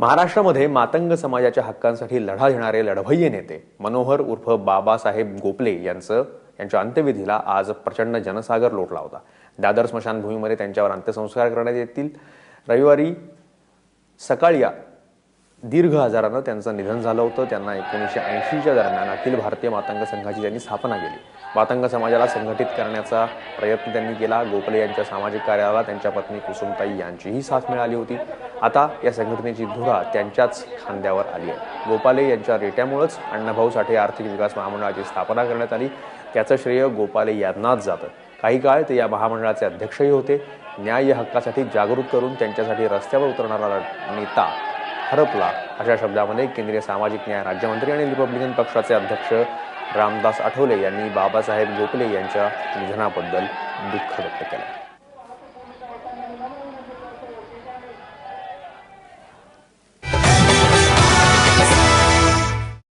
महाराष्ट्रामध्ये मातंग समाजाच्या हक्कांसाठी लढा देणारे लढवय्ये नेते मनोहर उर्फ बाबासाहेब गोपले यांचं यांच्या अंत्यविधीला आज प्रचंड जनसागर लोटला होता. दादर स्मशानभूमीमध्ये त्यांच्यावर अंत्यसंस्कार करण्यात येतील. रविवारी सकाळी या दीर्घ आजारानं त्यांचं निधन झालं होतं. त्यांना एकोणीसशे ऐंशीच्या दरम्यान अखिल भारतीय मातंग संघाची त्यांनी स्थापना केली. मातंग समाजाला संघटित करण्याचा प्रयत्न त्यांनी केला. गोखले यांच्या सामाजिक कार्याला त्यांच्या पत्नी कुसुमताई यांचीही साथ मिळाली होती. आता या संघटनेची धुरा त्यांच्याच खांद्यावर आली आहे. गोपाले यांच्या रेट्यामुळेच अण्णाभाऊ साठे आर्थिक विकास महामंडळाची स्थापना करण्यात आली. त्याचं श्रेय गोपाले यांनाच जातं. काही काळ ते या महामंडळाचे अध्यक्षही होते. न्याय हक्कासाठी जागृत करून त्यांच्यासाठी रस्त्यावर उतरणारा नेता हरपला. अशा शब्दामध्ये केंद्रीय सामाजिक न्याय राज्यमंत्री आणि रिपब्लिकन पक्षाचे अध्यक्ष रामदास आठवले यांनी बाबासाहेब गोखले यांच्या निधनाबद्दल दुःख व्यक्त केलं.